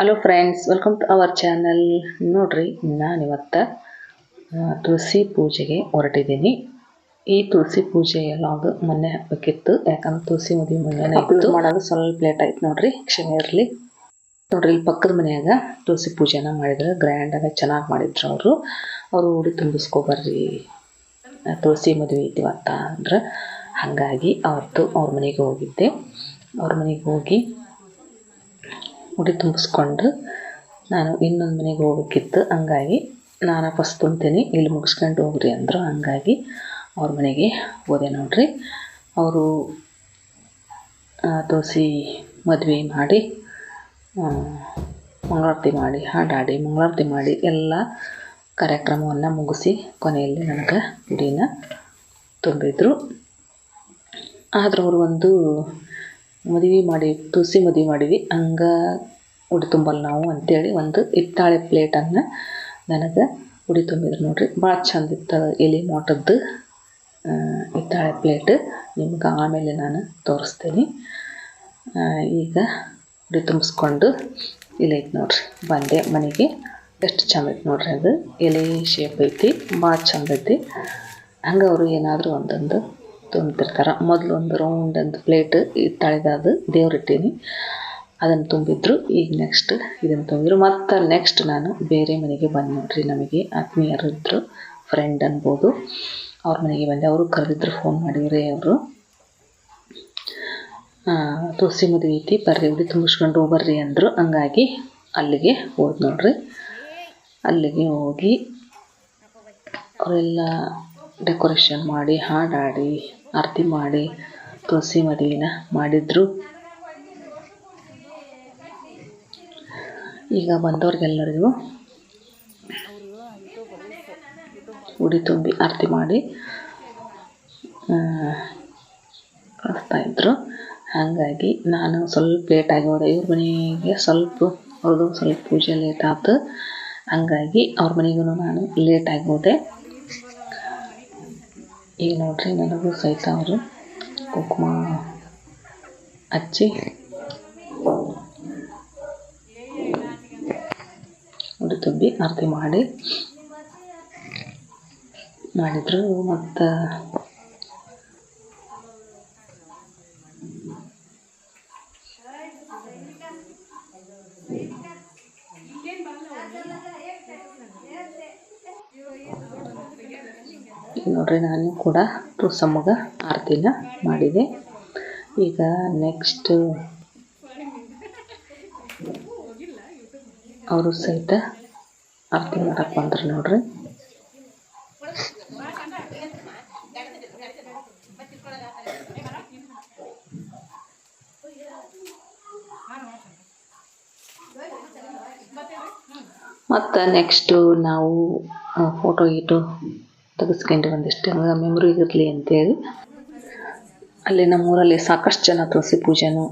Hello friends welcome to our channel ನೋಡ್ರಿ ನಾನಿವತ್ತು ತುಳಸಿ ಪೂಜೆಗೆ ಹೊರಟಿದ್ದೀನಿ. ಈ ತುಳಸಿ ಪೂಜೆ ಲಾಗ್ ಮೊನ್ನೆ ಹಾಕಬೇಕಿತ್ತು ಯಾಕಂದ್ರೆ ತುಳಸಿ ಮದುವೆ ಮೊನ್ನೆ ಇತ್ತು. ಮಾಡೋದು ಸ್ವಲ್ಪ ಲೇಟ್ ಆಯ್ತು ನೋಡ್ರಿ ಕ್ಷಮೆ ಇರಲಿ. ನೋಡ್ರಿ ಇಲ್ಲಿ ಪಕ್ಕದ ಮನೆಯಾಗ ತುಳಸಿ ಪೂಜೆನ ಮಾಡಿದ್ರು ಗ್ರ್ಯಾಂಡಾಗ ಚೆನ್ನಾಗಿ ಮಾಡಿದ್ರು ಅವರು. ಅವರು ಉಡಿ ತುಂಬಿಸ್ಕೊಬರ್ರಿ ತುಳಸಿ ಮದುವೆ ಐತಿ ಇವತ್ತ ಅಂದ್ರೆ. ಹಾಗಾಗಿ ಅವತ್ತು ಅವ್ರ ಮನೆಗೆ ಹೋಗಿದ್ದೆ. ಅವ್ರ ಮನೆಗೆ ಹೋಗಿ ಉಡಿ ತುಂಬಿಸ್ಕೊಂಡು ನಾನು ಇನ್ನೊಂದು ಮನೆಗೆ ಹೋಗ್ಬೇಕಿತ್ತು. ಹಂಗಾಗಿ ನಾನು ಫಸ್ಟ್ ತುಂಬ್ತೀನಿ. ಇಲ್ಲಿ ಮುಗಿಸ್ಕೊಂಡು ಹೋಗ್ರಿ ಅಂದರು. ಹಂಗಾಗಿ ಅವ್ರ ಮನೆಗೆ ಹೋದೆ ನೋಡ್ರಿ. ಅವರು ತುಳಸಿ ಮದುವೆ ಮಾಡಿ ಮಂಗಳಾರತಿ ಮಾಡಿ, ಹಾಡಾಡಿ, ಮಂಗಳಾರತಿ ಮಾಡಿ ಎಲ್ಲ ಕಾರ್ಯಕ್ರಮವನ್ನು ಮುಗಿಸಿ ಕೊನೆಯಲ್ಲಿ ನನಗೆ ಗುಡಿನ ತುಂಬಿದ್ರು. ಆದರೂ ಅವರು ಒಂದು ಮದುವೆ ಮಾಡಿ, ತುಳಸಿ ಮದುವೆ ಮಾಡೀವಿ ಹಂಗೆ ಉಡಿ ತುಂಬಲ್ಲ ನಾವು ಅಂತೇಳಿ ಒಂದು ಹಿತ್ತಾಳೆ ಪ್ಲೇಟನ್ನು ನನಗೆ ಉಡಿ ತುಂಬಿದ್ರು ನೋಡಿರಿ. ಭಾಳ ಚಂದ ಇತ್ತು ಎಲೆ ಮೋಟದ್ದು ಹಿತ್ತಾಳೆ ಪ್ಲೇಟ್ ನಿಮ್ಗೆ ಆಮೇಲೆ ನಾನು ತೋರಿಸ್ತೀನಿ. ಈಗ ಉಡಿ ತುಂಬಿಸ್ಕೊಂಡು ಇಲ್ಲ ಐತೆ ನೋಡ್ರಿ. ಬಂದೆ ಮನೆಗೆ. ಎಷ್ಟು ಚಂದ ಐತೆ ನೋಡ್ರಿ ಅದು. ಎಲೆ ಶೇಪ್ ಐತಿ ಭಾಳ ಚಂದ ಐತಿ. ಹಂಗೆ ಅವರು ಏನಾದರೂ ಒಂದೊಂದು ತುಂಬ್ತಿರ್ತಾರೆ ಮೊದಲು ಒಂದು ರೌಂಡ್ ಅಂತ ಪ್ಲೇಟ್ ಅದು ದೇವ್ರ ಇಟ್ಟೀನಿ. ಅದನ್ನು ತುಂಬಿದ್ರು. ಈಗ ನೆಕ್ಸ್ಟ್ ಇದನ್ನು ತುಂಬಿದ್ರು. ಮತ್ತು ನೆಕ್ಸ್ಟ್ ನಾನು ಬೇರೆ ಮನೆಗೆ ಬಂದು ನೋಡ್ರಿ ನಮಗೆ ಆತ್ಮೀಯರು ಇದ್ದರು ಫ್ರೆಂಡ್ ಅನ್ಬೋದು. ಅವ್ರ ಮನೆಗೆ ಬಂದೆ. ಅವರು ಕರೆದಿದ್ರು ಫೋನ್ ಮಾಡಿದ್ರೆ ಅವರು. ತುಳಸಿ ಮದುವೆ ಐತಿ. ಬರ್ರಿ ಉಡಿ ತುಂಬಿಸ್ಕೊಂಡು ಬರ್ರಿ ಅಂದರು. ಹಂಗಾಗಿ ಅಲ್ಲಿಗೆ ಹೋದ್ ನೋಡ್ರಿ. ಅಲ್ಲಿಗೆ ಹೋಗಿ ಅವರೆಲ್ಲ ಡೆಕೋರೇಷನ್ ಮಾಡಿ ಹಾಡಾಡಿ ಆರತಿ ಮಾಡಿ ತುಳಸಿ ಮದುವೆನ ಮಾಡಿದ್ರು. ಈಗ ಬಂದವ್ರಿಗೆಲ್ಲರಿಗೂ ಉಡಿ ತುಂಬಿ ಆರತಿ ಮಾಡಿ ಆ, ಕಳಿಸ್ತಾ ಇದ್ರು ಹಾಗಾಗಿ ನಾನು ಸ್ವಲ್ಪ ಲೇಟಾಗಿ ಹೋದೆ. ಇವ್ರ ಮನೆಗೆ ಸ್ವಲ್ಪ ಅವ್ರದ್ದು ಸ್ವಲ್ಪ ಪೂಜೆ ಲೇಟ್ ಆಯ್ತು ಹಂಗಾಗಿ ಅವ್ರ ಮನೆಗೂ ನಾನು ಲೇಟಾಗಿ ಹೋದೆ. ಈಗ ನೋಡ್ರಿ ನನಗೂ ಸಹಿತ ಅವರು ಕುಂಕುಮ ಹಚ್ಚಿ ಉಡಿ ತುಂಬಿ ಆರತಿ ಮಾಡಿ ಮಾಡಿದ್ರು. ಮತ್ತು ನೋಡ್ರಿ, ನಾನು ಕೂಡ ತುಳಸಮ್ಮಗ ಆರತಿನ ಮಾಡಿದೆ. ಈಗ ನೆಕ್ಸ್ಟ್ ಅವರು ಸಹಿತ ಆರತಿ ಮಾಡಕ್ಕೆ ಬಂದ್ರು ನೋಡ್ರಿ. ಮತ್ತು ನೆಕ್ಸ್ಟು ನಾವು ಫೋಟೋ ಗೀಟು ತೆಗೆಸ್ಕೊಂಡು ಒಂದಿಷ್ಟು ಹಂಗೆ ಮೆಮ್ರಿ ಇರಲಿ ಅಂತೇಳಿ ಅಲ್ಲಿ ನಮ್ಮೂರಲ್ಲಿ ಸಾಕಷ್ಟು ಜನ ತುಳಸಿ ಪೂಜೆನೂ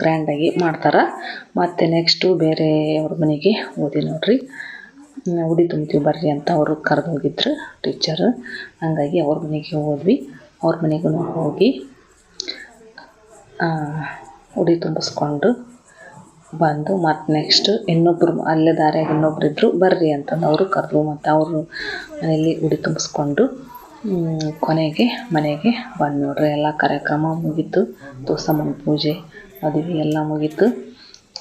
ಗ್ರ್ಯಾಂಡಾಗಿ ಮಾಡ್ತಾರೆ. ಮತ್ತು ನೆಕ್ಸ್ಟು ಬೇರೆ ಅವ್ರ ಮನೆಗೆ ಓದಿ ನೋಡ್ರಿ. ಉಡಿ ತುಂಬ್ತೀವಿ ಬರ್ರಿ ಅಂತ ಅವರು ಕರೆದು ಹೋಗಿದ್ರು ಟೀಚರ್ ಹಂಗಾಗಿ ಅವ್ರ ಮನೆಗೆ ಹೋದ್ವಿ. ಅವ್ರ ಮನೆಗೂ ಹೋಗಿ ಉಡಿ ತುಂಬಿಸ್ಕೊಂಡು ಬಂದು ಮತ್ತು ನೆಕ್ಸ್ಟ್ ಇನ್ನೊಬ್ರು ಅಲ್ಲೇ ದಾರಿಯಾಗ ಇನ್ನೊಬ್ರು ಇದ್ದರು ಬರ್ರಿ ಅಂತಂದು ಅವರು ಕರೆದ್ರು ಮತ್ತು ಅವರು ಮನೆಯಲ್ಲಿ ಉಡಿ ತುಂಬಿಸ್ಕೊಂಡು ಕೊನೆಗೆ ಮನೆಗೆ ಬಂದು ನೋಡ್ರಿ. ಎಲ್ಲ ಕಾರ್ಯಕ್ರಮ ಮುಗೀತು. ದೋಸಮ್ಮನ ಪೂಜೆ, ಮದುವೆ ಎಲ್ಲ ಮುಗೀತು.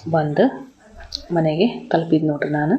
ಬಂದು ಮನೆಗೆ ತಲುಪಿದ್ದು ನೋಡ್ರಿ ನಾನು.